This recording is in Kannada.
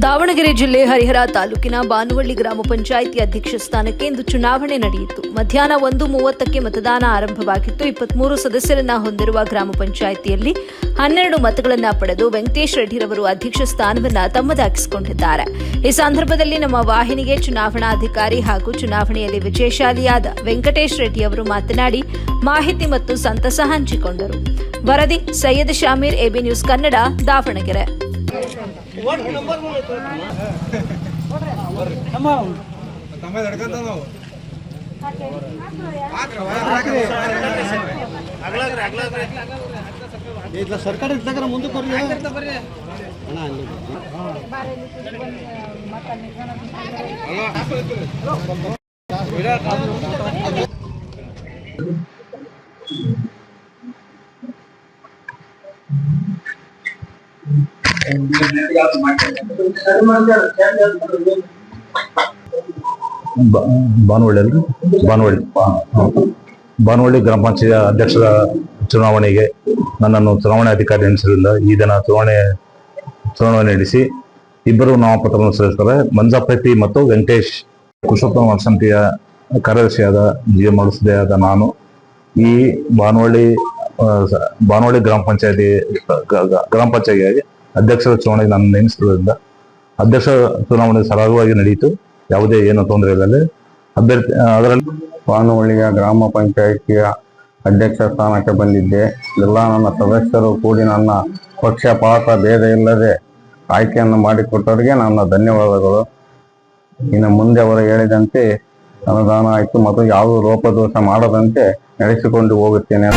ದಾವಣಗೆರೆ ಜಿಲ್ಲೆ ಹರಿಹರ ತಾಲೂಕಿನ ಬಾನುವಳ್ಳಿ ಗ್ರಾಮ ಪಂಚಾಯಿತಿ ಅಧ್ಯಕ್ಷ ಸ್ಥಾನಕ್ಕೆ ಇಂದು ಚುನಾವಣೆ ನಡೆಯಿತು. ಮಧ್ಯಾಹ್ನ ಒಂದು ಮೂವತ್ತಕ್ಕೆ ಮತದಾನ ಆರಂಭವಾಗಿತ್ತು. ಇಪ್ಪತ್ಮೂರು ಸದಸ್ಯರನ್ನ ಹೊಂದಿರುವ ಗ್ರಾಮ ಪಂಚಾಯಿತಿಯಲ್ಲಿ ಹನ್ನೆರಡು ಮತಗಳನ್ನು ಪಡೆದು ವೆಂಕಟೇಶ್ ರೆಡ್ಡಿರವರು ಅಧ್ಯಕ್ಷ ಸ್ಥಾನವನ್ನ ತಮ್ಮದಾಗಿಸಿಕೊಂಡಿದ್ದಾರೆ. ಈ ಸಂದರ್ಭದಲ್ಲಿ ನಮ್ಮ ವಾಹಿನಿಗೆ ಚುನಾವಣಾಧಿಕಾರಿ ಹಾಗೂ ಚುನಾವಣೆಯಲ್ಲಿ ವಿಜಯಶಾಲಿಯಾದ ವೆಂಕಟೇಶ್ ರೆಡ್ಡಿ ಅವರು ಮಾತನಾಡಿ, ಮಾಹಿತಿ ಮತ್ತು ಸಂತಸ ಹಂಚಿಕೊಂಡರು. ವರದಿ ಸೈಯದ್ ಶಾಮೀರ್, ಎಬಿ ನ್ಯೂಸ್ ಕನ್ನಡ, ದಾವಣಗೆರೆ. ಇಲ್ಲ ಸರ್ಕಾರ ಇದ್ದಾಗ ಮುಂದಕ್ಕೆ ಬರ್ರಿ ಅಣ್ಣ ಅಲ್ಲಿ ಬ- ಬಾನವಳ್ಳಿ ಅಲ್ರಿ ಬಾನುವಳ್ಳಿ. ಬಾನುವಳ್ಳಿ ಗ್ರಾಮ ಪಂಚಾಯತ್ ಅಧ್ಯಕ್ಷರ ಚುನಾವಣೆಗೆ ನನ್ನನ್ನು ಚುನಾವಣೆ ಅಧಿಕಾರಿ ಎನಿಸಿರಲಿಲ್ಲ. ಈ ದಿನ ಚುನಾವಣೆ ಚುನಾವಣೆ ನಡೆಸಿ ಇಬ್ಬರು ನಾಮಪತ್ರವನ್ನು ಸಲ್ಲಿಸ್ತಾರೆ. ಮಂಜಾಪತಿ ಮತ್ತು ವೆಂಕಟೇಶ್ ಕುಶೋತ್ತಮ ಸಮಿತಿಯ ಕಾರ್ಯದರ್ಶಿಯಾದ ಜಿ ಎಂ ಆದ ನಾನು. ಈ ಭಾನುವಳ್ಳಿ ಭಾನುವಳ್ಳಿ ಗ್ರಾಮ ಪಂಚಾಯತಿ ಗ್ರಾಮ ಪಂಚಾಯತಿಯಾಗಿ ಅಧ್ಯಕ್ಷರ ಚುನಾವಣೆಗೆ ನಾನು ನೇಮಿಸಿರೋದ್ರಿಂದ ಅಧ್ಯಕ್ಷ ಚುನಾವಣೆ ಸರಾಗವಾಗಿ ನಡೆಯಿತು ಯಾವುದೇ ಏನು ತೊಂದರೆ ಇಲ್ಲದೆ ಅಭ್ಯರ್ಥಿ ಅದರಲ್ಲಿ ಬಾನುವಳಿಯ ಗ್ರಾಮ ಪಂಚಾಯಿತಿಯ ಅಧ್ಯಕ್ಷ ಸ್ಥಾನಕ್ಕೆ ಬಂದಿದ್ದೆ. ಎಲ್ಲ ನನ್ನ ಸದಸ್ಯರು ಕೂಡಿ ನನ್ನ ಪಕ್ಷಪಾತ ಭೇದ ಇಲ್ಲದೆ ಆಯ್ಕೆಯನ್ನು ಮಾಡಿಕೊಟ್ಟವರಿಗೆ ನನ್ನ ಧನ್ಯವಾದಗಳು. ಇನ್ನು ಮುಂದೆ ಅವರು ಹೇಳಿದಂತೆ ಅನುದಾನ ಆಯಿತು ಮತ್ತು ಯಾವ ಲೋಪದೋಷ ಮಾಡದಂತೆ ನಡೆಸಿಕೊಂಡು ಹೋಗುತ್ತೇನೆ.